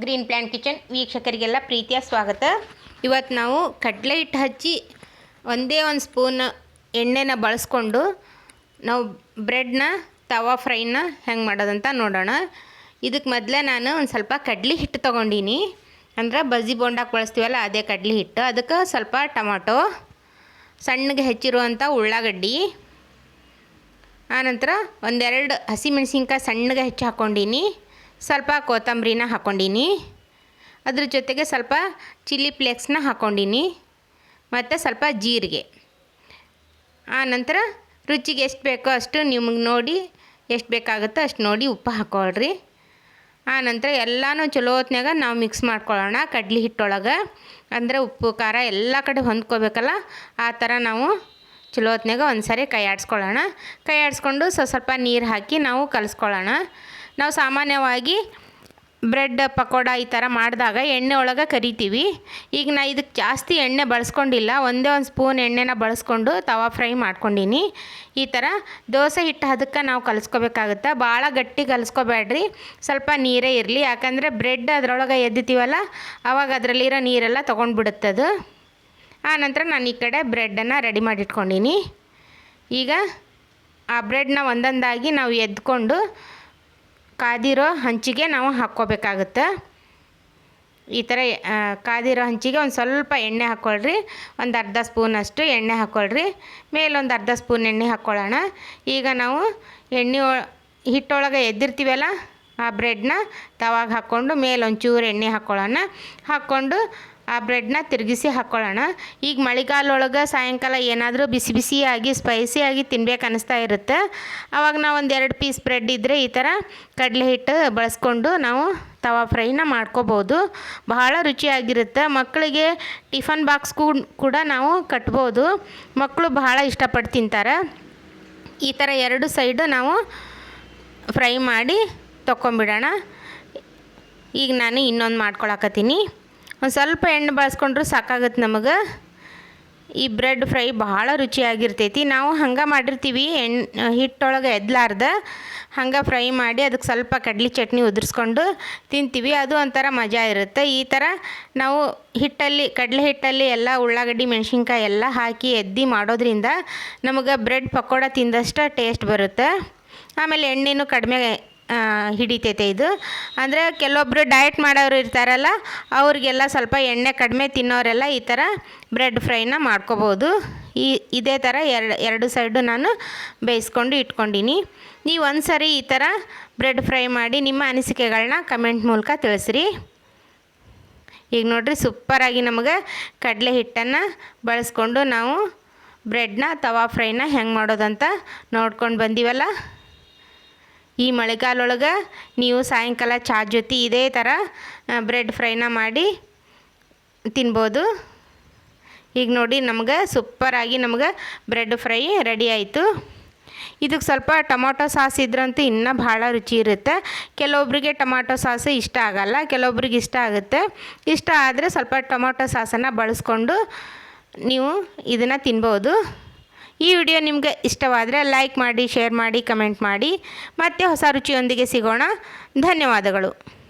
Green plant kitchen ವೀಕ್ಷಕರಿಗೆಲ್ಲ ಪ್ರೀತಿಯ ಸ್ವಾಗತ. ಇವತ್ತು ನಾವು ಕಡಲೆ ಹಿಟ್ಟು ಹಚ್ಚಿ ಒಂದೇ ಒಂದು ಸ್ಪೂನ್ ಎಣ್ಣೆನ ಬಳಸ್ಕೊಂಡು ನಾವು ಬ್ರೆಡ್ನ, ತವಾ ಫ್ರೈನ ಹೆಂಗೆ ಮಾಡೋದಂತ ನೋಡೋಣ. ಇದಕ್ಕೆ ಮೊದಲೇ ನಾನು ಒಂದು ಸ್ವಲ್ಪ ಕಡ್ಲಿ ಹಿಟ್ಟು ತೊಗೊಂಡೀನಿ. ಅಂದ್ರೆ ಬಜ್ಜಿ ಬೋಂಡಕ್ಕೆ ಬಳಸ್ತೀವಲ್ಲ ಅದೇ ಕಡ್ಲಿ ಹಿಟ್ಟು. ಅದಕ್ಕೆ ಸ್ವಲ್ಪ ಟೊಮಾಟೊ, ಸಣ್ಣಗೆ ಹೆಚ್ಚಿರುವಂಥ ಉಳ್ಳಾಗಡ್ಡಿ, ಆನಂತರ ಒಂದೆರಡು ಹಸಿಮೆಣಸಿನ್ಕಾಯಿ ಸಣ್ಣಗೆ ಹೆಚ್ಚಿ ಹಾಕ್ಕೊಂಡೀನಿ ಸ್ವಲ್ಪ ಕೊತ್ತಂಬರಿನ ಹಾಕ್ಕೊಂಡೀನಿ ಅದ್ರ ಜೊತೆಗೆ ಸ್ವಲ್ಪ ಚಿಲ್ಲಿ ಫ್ಲೇಕ್ಸ್ನ ಹಾಕ್ಕೊಂಡೀನಿ ಮತ್ತು ಸ್ವಲ್ಪ ಜೀರಿಗೆ. ಆನಂತರ ರುಚಿಗೆ ಎಷ್ಟು ಬೇಕೋ ಅಷ್ಟು ನಿಮಗೆ ನೋಡಿ, ಎಷ್ಟು ಬೇಕಾಗುತ್ತೋ ಅಷ್ಟು ನೋಡಿ ಉಪ್ಪು ಹಾಕ್ಕೊಳ್ರಿ ಆನಂತರ ಎಲ್ಲನೂ ಚಲೋ ಹೊತ್ನ್ಯಾಗ ನಾವು ಮಿಕ್ಸ್ ಮಾಡ್ಕೊಳ್ಳೋಣ ಕಡ್ಲೆ ಹಿಟ್ಟೊಳಗೆ. ಅಂದರೆ ಉಪ್ಪು, ಖಾರ ಎಲ್ಲ ಕಡೆ ಹೊಂದ್ಕೋಬೇಕಲ್ಲ, ಆ ಥರ ನಾವು ಚಲೋ ಹೊತ್ನ್ಯಾಗ ಒಂದು ಸಾರಿ ಕೈ ಆಡಿಸ್ಕೊಳ್ಳೋಣ ಕೈ ಆಡಿಸ್ಕೊಂಡು ಸ್ವಲ್ಪ ನೀರು ಹಾಕಿ ನಾವು ಕಲಿಸ್ಕೊಳ್ಳೋಣ. ನಾವು ಸಾಮಾನ್ಯವಾಗಿ ಬ್ರೆಡ್, ಪಕೋಡ ಈ ಥರ ಮಾಡಿದಾಗ ಎಣ್ಣೆ ಒಳಗೆ ಕರಿತೀವಿ. ಈಗ ನಾ ಇದಕ್ಕೆ ಜಾಸ್ತಿ ಎಣ್ಣೆ ಬಳಸ್ಕೊಂಡಿಲ್ಲ. ಒಂದೇ ಒಂದು ಸ್ಪೂನ್ ಎಣ್ಣೆನ ಬಳಸ್ಕೊಂಡು ತವಾ ಫ್ರೈ ಮಾಡ್ಕೊಂಡೀನಿ. ಈ ಥರ ದೋಸೆ ಹಿಟ್ಟು ಅದಕ್ಕೆ ನಾವು ಕಲಿಸ್ಕೋಬೇಕಾಗುತ್ತೆ. ಭಾಳ ಗಟ್ಟಿ ಕಲಿಸ್ಕೋಬೇಡ್ರಿ. ಸ್ವಲ್ಪ ನೀರೇ ಇರಲಿ. ಯಾಕಂದರೆ ಬ್ರೆಡ್ ಅದರೊಳಗೆ ಎದ್ದಿತೀವಲ್ಲ ಆವಾಗ ಅದರಲ್ಲಿರೋ ನೀರೆಲ್ಲ ತೊಗೊಂಡ್ಬಿಡುತ್ತದು ಆ ನಂತರ ನಾನು ಈ ಕಡೆ ಬ್ರೆಡ್ಡನ್ನು ರೆಡಿ ಮಾಡಿಟ್ಕೊಂಡೀನಿ. ಈಗ ಆ ಬ್ರೆಡ್ನ ಒಂದೊಂದಾಗಿ ನಾವು ಎದ್ಕೊಂಡು ಕಾದಿರೋ ಹಂಚಿಗೆ ನಾವು ಹಾಕ್ಕೋಬೇಕಾಗುತ್ತೆ. ಈ ಥರ ಕಾದಿರೋ ಹಂಚಿಗೆ ಒಂದು ಸ್ವಲ್ಪ ಎಣ್ಣೆ ಹಾಕ್ಕೊಳ್ರಿ. ಒಂದು ಅರ್ಧ ಸ್ಪೂನಷ್ಟು ಎಣ್ಣೆ ಹಾಕ್ಕೊಳ್ರಿ. ಮೇಲೊಂದು ಅರ್ಧ ಸ್ಪೂನ್ ಎಣ್ಣೆ ಹಾಕ್ಕೊಳ್ಳೋಣ. ಈಗ ನಾವು ಎಣ್ಣೆ ಹಿಟ್ಟೊಳಗೆ ಎದ್ದಿರ್ತೀವಲ್ಲ, ಆ ಬ್ರೆಡ್ನ ತವಾಗ ಹಾಕ್ಕೊಂಡು ಮೇಲೊಂಚೂರು ಎಣ್ಣೆ ಹಾಕ್ಕೊಳ್ಳೋಣ. ಹಾಕ್ಕೊಂಡು ಆ ಬ್ರೆಡ್ನ ತಿರುಗಿಸಿ ಹಾಕ್ಕೊಳ್ಳೋಣ ಈಗ ಮಳೆಗಾಲೊಳಗೆ ಸಾಯಂಕಾಲ ಏನಾದರೂ ಬಿಸಿ ಬಿಸಿಯಾಗಿ, ಸ್ಪೈಸಿಯಾಗಿ ತಿನ್ಬೇಕು ಅನ್ನಿಸ್ತಾ ಇರುತ್ತೆ. ಆವಾಗ ನಾವು ಎರಡು ಪೀಸ್ ಬ್ರೆಡ್ ಇದ್ದರೆ ಈ ಥರ ಕಡಲೆ ಹಿಟ್ಟು ಬಳಸ್ಕೊಂಡು ನಾವು ತವಾ ಫ್ರೈನ ಮಾಡ್ಕೋಬೋದು. ಬಹಳ ರುಚಿಯಾಗಿರುತ್ತೆ. ಮಕ್ಕಳಿಗೆ ಟಿಫನ್ ಬಾಕ್ಸ್ ಕೂಡ ನಾವು ಕಟ್ಬೋದು. ಮಕ್ಕಳು ಬಹಳ ಇಷ್ಟಪಟ್ಟು ತಿಂತಾರೆ. ಈ ಥರ ಎರಡು ಸೈಡು ನಾವು ಫ್ರೈ ಮಾಡಿ ತೊಗೊಂಬಿಡೋಣ ಈಗ ನಾನು ಇನ್ನೊಂದು ಮಾಡ್ಕೊಳಕತ್ತೀನಿ. ಒಂದು ಸ್ವಲ್ಪ ಎಣ್ಣೆ ಬಳಸ್ಕೊಂಡ್ರೂ ಸಾಕಾಗುತ್ತೆ ನಮಗೆ. ಈ ಬ್ರೆಡ್ ಫ್ರೈ ಭಾಳ ರುಚಿಯಾಗಿರ್ತೈತಿ. ನಾವು ಹಂಗೆ ಮಾಡಿರ್ತೀವಿ. ಎಣ್ಣೆ ಹಿಟ್ಟೊಳಗೆ ಎದ್ಲಾರ್ದ ಹಂಗೆ ಫ್ರೈ ಮಾಡಿ ಅದಕ್ಕೆ ಸ್ವಲ್ಪ ಕಡ್ಲಿ ಚಟ್ನಿ ಉದುರಿಸ್ಕೊಂಡು ತಿಂತೀವಿ. ಅದು ಒಂಥರ ಮಜಾ ಇರುತ್ತೆ. ಈ ಥರ ನಾವು ಹಿಟ್ಟಲ್ಲಿ, ಕಡಲೆ ಹಿಟ್ಟಲ್ಲಿ ಎಲ್ಲ ಉಳ್ಳಾಗಡ್ಡಿ, ಮೆಣಸಿನ್ಕಾಯಿ ಎಲ್ಲ ಹಾಕಿ ಎದ್ದಿ ಮಾಡೋದ್ರಿಂದ ನಮಗೆ ಬ್ರೆಡ್ ಪಕೋಡ ತಿಂದಷ್ಟು ಟೇಸ್ಟ್ ಬರುತ್ತೆ. ಆಮೇಲೆ ಎಣ್ಣೆನೂ ಕಡಿಮೆ ಹಿಡಿತೈತೆ ಇದು. ಅಂದರೆ ಕೆಲವೊಬ್ಬರು ಡಯಟ್ ಮಾಡೋರು ಇರ್ತಾರಲ್ಲ, ಅವ್ರಿಗೆಲ್ಲ ಸ್ವಲ್ಪ ಎಣ್ಣೆ ಕಡಿಮೆ ತಿನ್ನೋರೆಲ್ಲ ಈ ಥರ ಬ್ರೆಡ್ ಫ್ರೈನ ಮಾಡ್ಕೋಬೋದು. ಈ, ಇದೇ ಥರ ಎರಡು ಎರಡು ಸೈಡು ನಾನು ಬೇಯಿಸ್ಕೊಂಡು ಇಟ್ಕೊಂಡಿನಿ. ನೀವು ಒಂದು ಸರಿ ಈ ಥರ ಬ್ರೆಡ್ ಫ್ರೈ ಮಾಡಿ ನಿಮ್ಮ ಅನಿಸಿಕೆಗಳನ್ನ ಕಮೆಂಟ್ ಮೂಲಕ ತಿಳಿಸ್ರಿ. ಈಗ ನೋಡಿರಿ ಸೂಪರಾಗಿ ನಮಗೆ ಕಡಲೆ ಹಿಟ್ಟನ್ನು ಬಳಸ್ಕೊಂಡು ನಾವು ಬ್ರೆಡ್ನ ತವಾ ಫ್ರೈನ ಹೆಂಗೆ ಮಾಡೋದಂತ ನೋಡ್ಕೊಂಡು ಬಂದೀವಲ್ಲ. ಈ ಮಳೆಗಾಲೊಳಗೆ ನೀವು ಸಾಯಂಕಾಲ ಚಾ ಜೊತೆ ಇದೇ ಥರ ಬ್ರೆಡ್ ಫ್ರೈನ ಮಾಡಿ ತಿನ್ಬೋದು. ಈಗ ನೋಡಿ ನಮ್ಗೆ ಸೂಪರಾಗಿ ನಮ್ಗೆ ಬ್ರೆಡ್ ಫ್ರೈ ರೆಡಿ ಆಯಿತು. ಇದಕ್ಕೆ ಸ್ವಲ್ಪ ಟೊಮೊಟೊ ಸಾಸ್ ಇದ್ರಂತೂ ಇನ್ನೂ ಭಾಳ ರುಚಿ ಇರುತ್ತೆ. ಕೆಲವೊಬ್ಬರಿಗೆ ಟೊಮೊಟೊ ಸಾಸ್ ಇಷ್ಟ ಆಗಲ್ಲ, ಕೆಲವೊಬ್ರಿಗೆ ಇಷ್ಟ ಆಗುತ್ತೆ. ಇಷ್ಟ ಆದರೆ ಸ್ವಲ್ಪ ಟೊಮೊಟೊ ಸಾಸನ್ನು ಬಳಸ್ಕೊಂಡು ನೀವು ಇದನ್ನು ತಿನ್ಬೋದು. ಈ ವಿಡಿಯೋ ನಿಮಗೆ ಇಷ್ಟವಾದರೆ ಲೈಕ್ ಮಾಡಿ, ಶೇರ್ ಮಾಡಿ, ಕಮೆಂಟ್ ಮಾಡಿ. ಮತ್ತೆ ಹೊಸ ರುಚಿಯೊಂದಿಗೆ ಸಿಗೋಣ. ಧನ್ಯವಾದಗಳು.